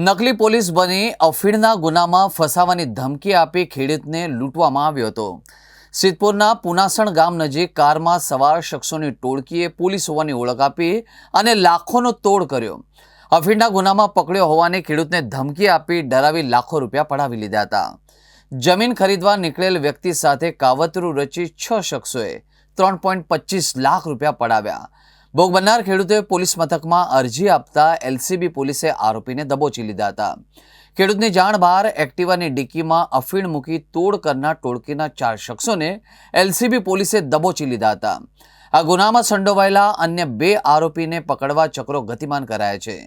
નકલી પોલીસ બની અફીણના ગુનામાં ફસાવાની ધમકી આપી ખેડૂતને લૂંટવામાં આવ્યો હતો. સિદ્ધપુરના પુનાસણ ગામ નજીક કારમાં સવાર શખ્સોની ટોળકીએ પોલીસ હોવાની ઓળખ આપી અને લાખોનો તોડ કર્યો. અફીણના ગુનામાં પકડ્યો હોવાની ખેડૂતને ધમકી આપી ડરાવી લાખો રૂપિયા પડાવી લીધા હતા. જમીન ખરીદવા નીકળેલ વ્યક્તિ સાથે કાવતરું રચી છ શખ્સોએ ત્રણ લાખ રૂપિયા પડાવ્યા. ભોગ બનનાર ખેડૂતોએ પોલીસ મથકમાં અરજી આપતા એલસીબી પોલીસે આરોપીને દબોચી લીધા હતા. ખેડૂતની જાણ બહાર એક્ટિવાની ડિક્કીમાં અફીણ મૂકી તોડ કરનાર ટોળકીના ચાર શખ્સોને એલસીબી પોલીસે દબોચી લીધા હતા. આ ગુનામાં સંડોવાયેલા અન્ય બે આરોપીને પકડવા ચક્રો ગતિમાન કરાયા છે.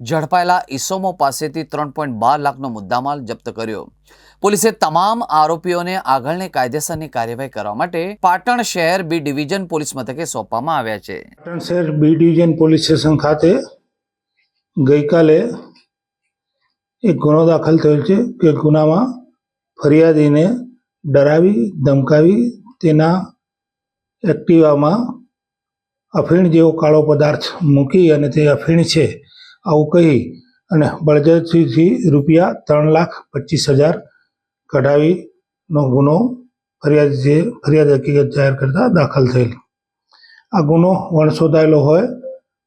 ઝડપાયેલા ઈસોમો પાસેથી ત્રણ પોઈન્ટ બાર લાખનો મુદ્દામાલ જપ્ત કર્યો. પોલીસે તમામ આરોપીઓને આગળની કાયદેસરની કાર્યવાહી કરવા માટે પાટણ શહેર બી ડિવિઝન પોલીસ મથકે સોંપવામાં આવ્યા છે. પાટણ શહેર બી ડિવિઝન પોલીસ સ્ટેશન ખાતે ગઈકાલે એક ગુનો દાખલ થયેલ છે કે ગુનામાં ફરિયાદીને ડરાવી, ધમકાવી, તેના એક્ટિવામાં અફીણ જેવો કાળો પદાર્થ મૂકી અને તે અફીણ છે આવું કહી અને બળજરથી રૂપિયા ત્રણ લાખ પચીસ હજાર કઢાવીનો ગુનો ફરિયાદ જે ફરિયાદ હકીકત જાહેર કરતા દાખલ થયેલ. આ ગુનો વણસોધાયેલો હોય.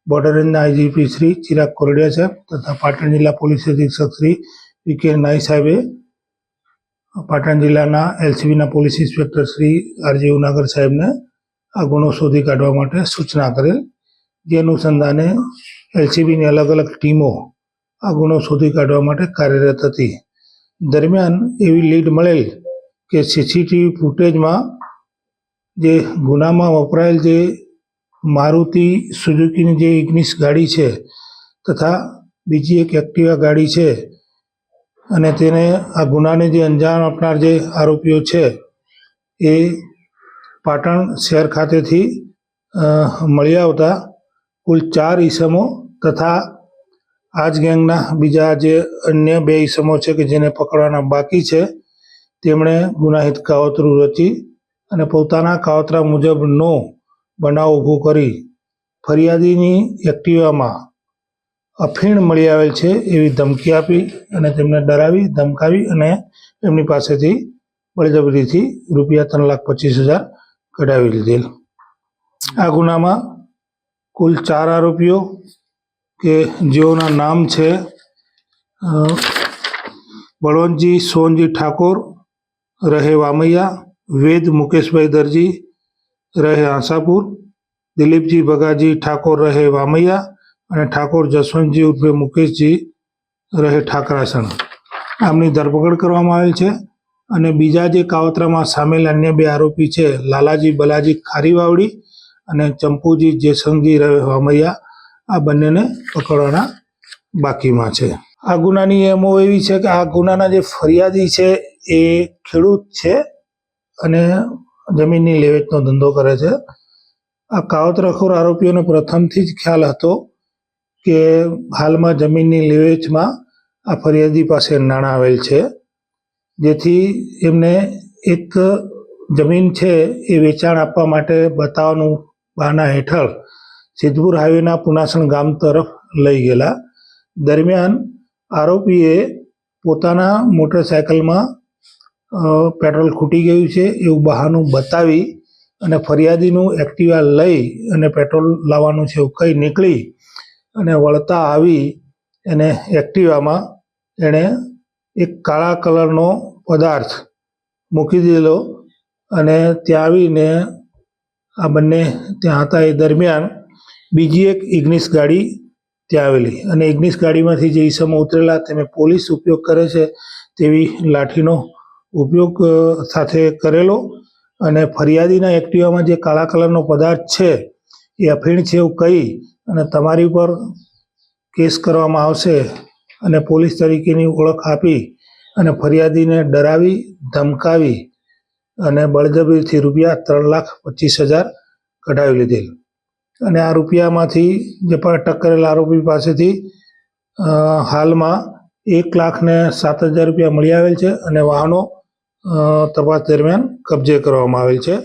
બોર્ડર રેન્જના આઈજીપી શ્રી ચિરાગ કોરડિયા સાહેબ તથા પાટણ જિલ્લા પોલીસ અધિક્ષક શ્રી વી કે નાઈ સાહેબે પાટણ જિલ્લાના એલસીબીના police inspector Shri RG Unagar સાહેબને આ ગુનો શોધી કાઢવા માટે સૂચના કરેલ. જે અનુસંધાને એલસીબીની અલગ અલગ ટીમો આ ગુનો શોધી કાઢવા માટે કાર્યરત હતી. દરમિયાન એવી લીડ મળેલ કે સીસીટીવી ફૂટેજમાં જે ગુનામાં વપરાયેલ જે મારુતિ સુઝુકીની જે ઇગ્નિસ ગાડી છે તથા બીજી એક એક્ટિવા ગાડી છે અને તેને આ ગુનાને જે અંજામ આપનાર જે આરોપીઓ છે એ પાટણ શહેર ખાતેથી મળ્યા મળી આવતા કુલ ચાર ઈસમો તથા આ જ ગેંગના બીજા જે અન્ય બે ઈસમો છે કે જેને પકડવાના બાકી છે, તેમણે ગુનાહિત કાવતરું રચી અને પોતાના કાવતરા મુજબનો બનાવ ઊભો કરી ફરિયાદીની એક્ટિવામાં અફીણ મળી આવેલ છે એવી ધમકી આપી અને તેમને ડરાવી, ધમકાવી અને એમની પાસેથી બળજબરીથી રૂપિયા ત્રણ લાખ પચીસ હજાર કઢાવી લીધેલ. આ ગુનામાં કુલ ચાર આરોપીઓ કે જેઓના નામ છે બળવંતજી સોનજી ઠાકોર, રહે વામૈયા, વેદ મુકેશભાઈ દરજી, રહે આશાપુર, દિલીપજી ભગાજી ઠાકોર રહે વામૈયા અને ઠાકોર જસવંતજી ઉર્ફે મુકેશજી રહે ઠાકરાસણ. આમની ધરપકડ કરવામાં આવેલ છે અને બીજા જે કાવતરામાં સામેલ અન્ય બે આરોપી છે, લાલાજી બલાજી ખારીવાવડી અને ચંપુજી જેસંગજી રહે વામૈયા. આ બંનેને પકડવાના બાકીમાં છે. આ ગુનાની એમો એવી છે કે આ ગુનાના જે ફરિયાદી છે એ ખેડૂત છે અને જમીનની લેવેચનો ધંધો કરે છે. આ કાવતરાખોર આરોપીઓને પ્રથમથી જ ખ્યાલ હતો કે હાલમાં જમીનની લેવેચમાં આ ફરિયાદી પાસે નાણાં આવેલ છે. જેથી એમને એક જમીન છે એ વેચાણ આપવા માટે બતાવવાનું બહાના હેઠળ સિદ્ધપુર હાઈવેના પુનાસણ ગામ તરફ લઈ ગયેલા. દરમિયાન આરોપીએ પોતાના મોટરસાયકલમાં પેટ્રોલ ખૂટી ગયું છે એવું બહાનું બતાવી અને ફરિયાદીનું એક્ટિવા લઈ અને પેટ્રોલ લાવવાનું છે એવું કહી નીકળી અને વળતા આવી એને એક્ટિવામાં એણે એક કાળા કલરનો પદાર્થ મૂકી દીધેલો અને ત્યાં આવીને આ બંને ત્યાં હતા એ દરમિયાન બીજી એક ઇગ્નિસ ગાડી ત્યાં આવેલી. અને ઇગ્નિસ ગાડીમાંથી જે ઈસમો ઉતરેલા તેમે પોલીસ ઉપયોગ કરે છે તેવી લાઠીનો ઉપયોગ સાથે કરેલો. અને ફરિયાદીના એક્ટિવામાં જે કાળા કલરનો પદાર્થ છે, એ અફીણ છે એવું કહી અને તમારી ઉપર કેસ કરવામાં આવશે અને પોલીસ તરીકેની ઓળખ આપી અને ફરિયાદીને ડરાવી, ધમકાવી અને બળજબરીથી રૂપિયા ત્રણ લાખ પચીસ હજાર કઢાવી લીધેલ. અને આ રૂપિયામાંથી જે પણ અટક કરેલા આરોપી પાસેથી હાલમાં એક લાખ ને સાત હજાર રૂપિયા મળી આવેલ છે અને વાહનો તપાસ દરમિયાન કબજે કરવામાં આવેલ છે.